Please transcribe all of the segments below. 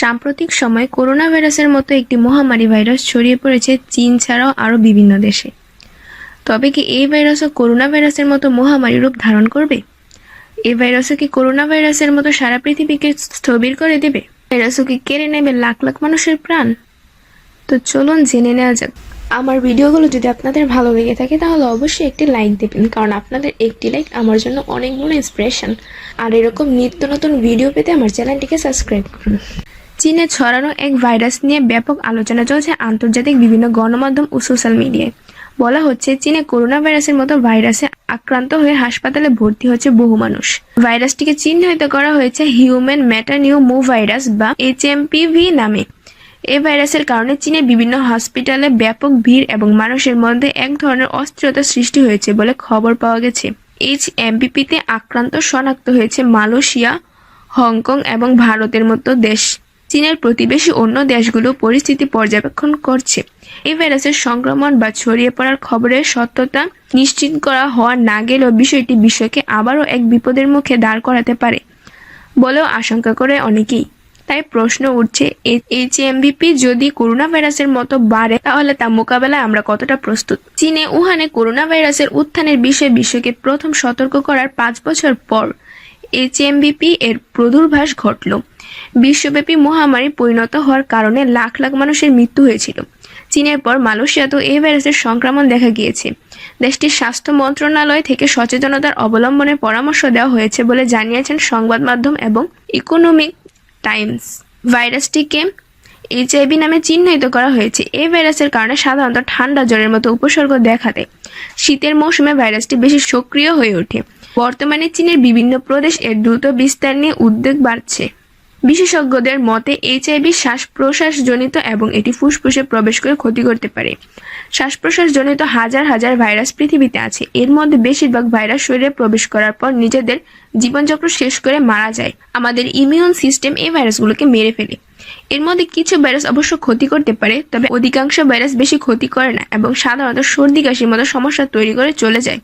সাম্প্রতিক সময়ে করোনা ভাইরাসের মতো একটি মহামারী ভাইরাস ছড়িয়ে পড়েছে চীন ছাড়াও আরও বিভিন্ন দেশে। তবে কি এই ভাইরাসও করোনা ভাইরাসের মতো মহামারী রূপ ধারণ করবে? এই ভাইরাসও কি করোনা ভাইরাসের মতো সারা পৃথিবীকে স্থবির করে দেবে? ভাইরাসও কি কেড়ে নেবে লাখ লাখ মানুষের প্রাণ? তো চলুন জেনে নেওয়া যাক। আমার ভিডিওগুলো যদি আপনাদের ভালো লেগে থাকে, তাহলে অবশ্যই একটি লাইক দেবেন, কারণ আপনাদের একটি লাইক আমার জন্য অনেক বড় ইন্সপিরেশন আর এরকম নিত্য নতুন ভিডিও পেতে আমার চ্যানেলটিকে সাবস্ক্রাইব করুন। চীনে ছড়ানো এক ভাইরাস নিয়ে ব্যাপক আলোচনা চলছে আন্তর্জাতিক বিভিন্ন গণমাধ্যম ও সোশ্যাল মিডিয়ায়। বলা হচ্ছে, চীনে করোনা ভাইরাসের মতো ভাইরাসে আক্রান্ত হয়ে হাসপাতালে ভর্তি হচ্ছে বহু মানুষ। ভাইরাসটিকে চিহ্নিত করা হয়েছে হিউম্যান ম্যাটানিউ মু ভাইরাস বা এইচএমপিভি নামে। এই ভাইরাসের কারণে চীনে বিভিন্ন হসপিটালে ব্যাপক ভিড় এবং মানুষের মধ্যে এক ধরনের অস্থিরতা সৃষ্টি হয়েছে বলে খবর পাওয়া গেছে। এইচ এমপিপিতে আক্রান্ত শনাক্ত হয়েছে মালয়েশিয়া, হংকং এবং ভারতের মতো দেশ। চীনের প্রতিবেশী অন্য দেশগুলো পরিস্থিতি পর্যবেক্ষণ করছে। এই ভাইরাসের সংক্রমণ বা ছড়িয়ে পড়ার খবরের সত্যতা নিশ্চিত করা হওয়া না গেলেও বিষয়টি বিশ্বকে আবারও এক বিপদের মুখে দাঁড় করাতে পারে বলেও আশঙ্কা করে অনেকেই। তাই প্রশ্ন উঠছে এইচ এমভিপি যদি করোনা ভাইরাসের মতো বাড়ে, তাহলে তা মোকাবেলায় আমরা কতটা প্রস্তুত? চীনে উহানে করোনা ভাইরাসের উত্থানের বিষয়ে বিশ্বকে প্রথম সতর্ক করার পাঁচ বছর পর এইচ এমভিপি এর প্রাদুর্ভাস ঘটল। বিশ্বব্যাপী মহামারী পরিণত হওয়ার কারণে লাখ লাখ মানুষের মৃত্যু হয়েছিল। চীনের পর মালয়েশিয়াতেও এই ভাইরাসের সংক্রমণ দেখা গিয়েছে। দেশটির স্বাস্থ্য মন্ত্রণালয় থেকে সচেতনতার অবলম্বনের পরামর্শ দেওয়া হয়েছে বলে জানিয়েছেন সংবাদ মাধ্যম এবং ইকোনমিক টাইমস। ভাইরাসটিকে এইচআইভি নামে চিহ্নিত করা হয়েছে। এই ভাইরাসের কারণে সাধারণত ঠান্ডা জ্বরের মতো উপসর্গ দেখা দেয়। শীতের মৌসুমে ভাইরাসটি বেশি সক্রিয় হয়ে ওঠে। বর্তমানে চীনের বিভিন্ন প্রদেশ এর দ্রুত বিস্তার নিয়ে উদ্বেগ বাড়ছে। বিশেষজ্ঞদের মতে এইচআইভি শ্বাস প্রশ্বাস জনিত এবং এটি ফুসফুসে প্রবেশ করে ক্ষতি করতে পারে। শ্বাস প্রশ্বাস জনিত হাজার হাজার ভাইরাস পৃথিবীতে আছে। এর মধ্যে বেশিরভাগ ভাইরাস শরীরে প্রবেশ করার পর নিজেদের জীবনচক্র শেষ করে মারা যায়। আমাদের ইমিউন সিস্টেম এই ভাইরাসগুলোকে মেরে ফেলে। এর মধ্যে কিছু ভাইরাস অবশ্য ক্ষতি করতে পারে, তবে অধিকাংশ ভাইরাস বেশি ক্ষতি করে না এবং সাধারণত সর্দি, কাশির মতো সমস্যা তৈরি করে চলে যায়।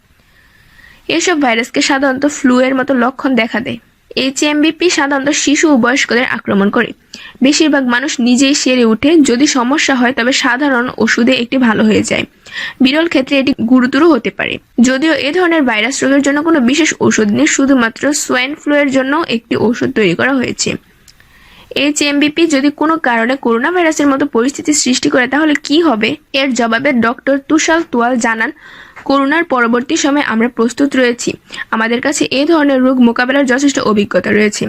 এসব ভাইরাসকে সাধারণত ফ্লু এর মতো লক্ষণ দেখা দেয়। এইচএমবিপি সাধারণত শিশু ও বয়স্কদের আক্রমণ করে। বেশিরভাগ মানুষ নিজেই সেরে উঠে যদি সমস্যা হয় তবে সাধারণ ওষুধে একটি ভালো হয়ে যায়। বিরল ক্ষেত্রে এটি গুরুতর হতে পারে। যদিও এ ধরনের ভাইরাস রোগের জন্য কোনো বিশেষ ওষুধ নেই, শুধুমাত্র সোয়াইন ফ্লু এর জন্য একটি ওষুধ তৈরি করা হয়েছে। এইচএমবিপি যদি কোনো কারণে করোনা ভাইরাসের মতো পরিস্থিতি সৃষ্টি করে, তাহলে কি হবে? এর জবাবে ডক্টর তুষাল তোয়াল জানান, করোনার পরবর্তী সময়ে আমরা প্রস্তুত রয়েছি। আমাদের কাছে এই ধরনের রোগ মোকাবেলার যথেষ্ট অভিজ্ঞতা রয়েছে।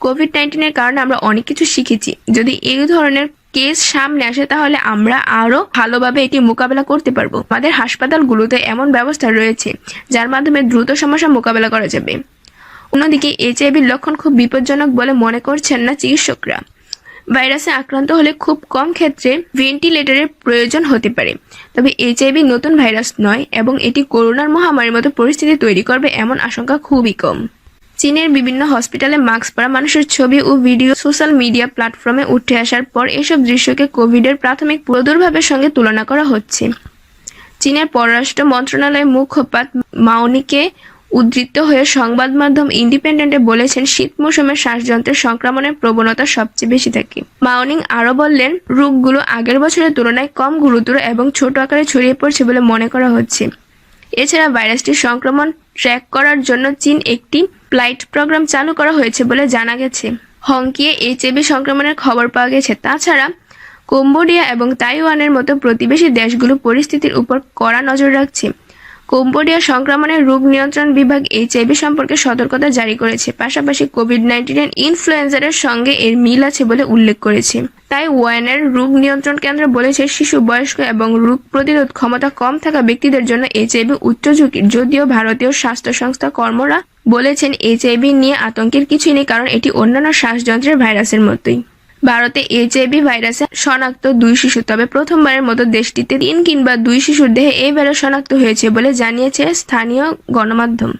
কোভিড নাইন্টিনের কারণে আমরা অনেক কিছু শিখেছি। যদি এই ধরনের কেস সামনে আসে, তাহলে আমরা আরও ভালোভাবে এটি মোকাবেলা করতে পারব। আমাদের হাসপাতালগুলোতে এমন ব্যবস্থা রয়েছে, যার মাধ্যমে দ্রুত সমস্যা মোকাবেলা করা যাবে। অন্যদিকে এইচআইভির লক্ষণ খুব বিপজ্জনক বলে মনে করছেন না চিকিৎসকরা। ভাইরাসে আক্রান্ত হলে খুব কম ক্ষেত্রে ভেন্টিলেটরের প্রয়োজন হতে পারে। তবে এইচআইভি নতুন ভাইরাস নয় এবং এটি করোনার মহামারীর মতো পরিস্থিতি তৈরি করবে এমন আশঙ্কা খুবই কম। চীনের বিভিন্ন হসপিটালে মাস্ক পরা মানুষের ছবি ও ভিডিও সোশ্যাল মিডিয়া প্ল্যাটফর্মে উঠে আসার পর এসব দৃশ্যকে কোভিডের প্রাথমিক প্রাদুর্ভাবের সঙ্গে তুলনা করা হচ্ছে। চীনের পররাষ্ট্র মন্ত্রণালয়ের মুখপাত্র মাওনিকে উদ্ধৃত হয়ে সংবাদ মাধ্যম ইন্ডিপেন্ডেন্টে বলেছেন, শীত মৌসুমে শ্বাসযন্ত্রের সংক্রমণের প্রবণতা সবচেয়ে বেশি থাকে। মাউনিং আরও বললেন, রোগগুলো আগের বছরের তুলনায় কম গুরুতর এবং ছোট আকারে ছড়িয়ে পড়ছে বলে মনে করা হচ্ছে। এছাড়া ভাইরাসটির সংক্রমণ ট্র্যাক করার জন্য চীন একটি ফ্লাইট প্রোগ্রাম চালু করা হয়েছে বলে জানা গেছে। হংকিয়ে এইচএবি সংক্রমণের খবর পাওয়া গেছে। তাছাড়া, কম্বোডিয়া এবং তাইওয়ানের মতো প্রতিবেশী দেশগুলো পরিস্থিতির উপর কড়া নজর রাখছে। কম্বোডিয়া সংক্রমণের রোগ নিয়ন্ত্রণ বিভাগ এইচআইভি সম্পর্কে সতর্কতা জারি করেছে। পাশাপাশি কোভিড নাইন্টিনের ইনফ্লুয়েঞ্জারের সঙ্গে এর মিল আছে বলে উল্লেখ করেছে। তাই ওয়ানের রোগ নিয়ন্ত্রণ কেন্দ্র বলেছে, শিশু, বয়স্ক এবং রোগ প্রতিরোধ ক্ষমতা কম থাকা ব্যক্তিদের জন্য এইচআইভি উচ্চ ঝুঁকির, যদিও ভারতীয় স্বাস্থ্য সংস্থা কর্মরা বলেছেন, এইচআইভি নিয়ে আতঙ্কের কিছুই নেই, কারণ এটি অন্যান্য শ্বাসযন্ত্রের ভাইরাসের মতোই। ভারতে এইচআইভি ভাইরাসে শনাক্ত দুই শিশু, তবে প্রথমবারের মতো দেশটিতে তিন কিংবা দুই শিশুর দেহে এই ভাইরাস শনাক্ত হয়েছে বলে জানিয়েছে স্থানীয় গণমাধ্যম।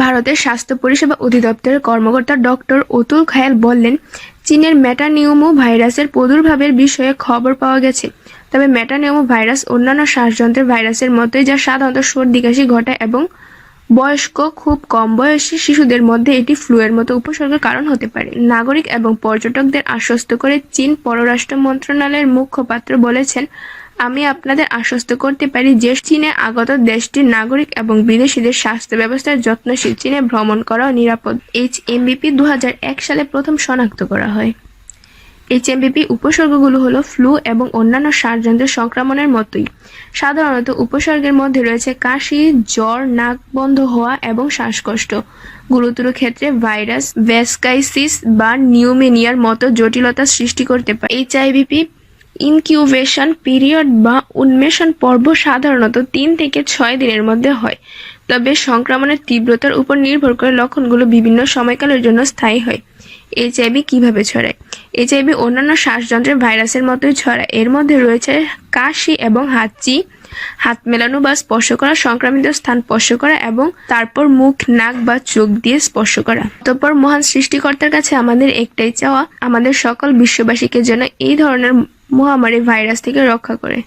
ভারতের স্বাস্থ্য পরিষেবা অধিদপ্তরের কর্মকর্তা ডক্টর অতুল খায়াল বললেন, চীনের মেটানিউমো ভাইরাসের প্রাদুর্ভাবের বিষয়ে খবর পাওয়া গেছে। তবে মেটানিউমো ভাইরাস অন্যান্য শ্বাসযন্ত্রের ভাইরাসের মতোই যা সাধারণত সর্দি, কাশি ঘটায় এবং বয়স্ক, খুব কম বয়সী শিশুদের মধ্যে এটি ফ্লুয়ের মতো উপসর্গের কারণ হতে পারে। নাগরিক এবং পর্যটকদের আশ্বস্ত করে চীন পররাষ্ট্র মন্ত্রণালয়ের মুখপাত্র বলেছেন, আমি আপনাদের আশ্বস্ত করতে পারি যে চীনে আগত দেশটির নাগরিক এবং বিদেশিদের স্বাস্থ্য ব্যবস্থার যত্নশীল। চীনে ভ্রমণ করাও নিরাপদ। এইচ এমবিপি দু হাজার এক সালে প্রথম শনাক্ত করা হয়। এইচএমবিপি উপসর্গগুলো হলো ফ্লু এবং অন্যান্য শ্বাসযন্ত্রের সংক্রমণের মতোই। সাধারণত উপসর্গের মধ্যে রয়েছে কাশি, জ্বর, নাক বন্ধ হওয়া এবং শ্বাসকষ্ট। গুরুতর ক্ষেত্রে ভাইরাস, ভ্যাসকাইসিস বা নিউমেনিয়ার মতো জটিলতা সৃষ্টি করতে পারে। এইচআইভিপি ইনকিউবেশন পিরিয়ড বা উন্মেষণ পর্ব সাধারণত তিন থেকে ছয় দিনের মধ্যে হয়। তবে সংক্রমণের তীব্রতার উপর নির্ভর করে লক্ষণগুলো বিভিন্ন সময়কালের জন্য স্থায়ী হয়। এইচআইভি কীভাবে ছড়ায়? এইচআইভি অন্যান্য শ্বাসযন্ত্রের ভাইরাসের মতোই ছড়ায়। এর মধ্যে রয়েছে কাশি এবং হাঁচি, হাত মেলানো বা স্পর্শ করা, সংক্রামিত স্থান স্পর্শ করা এবং তারপর মুখ, নাক বা চোখ দিয়ে স্পর্শ করা। তারপর মহান সৃষ্টিকর্তার কাছে আমাদের একটাই চাওয়া, আমাদের সকল বিশ্ববাসীকে যেন এই ধরনের মহামারী ভাইরাস থেকে রক্ষা করে।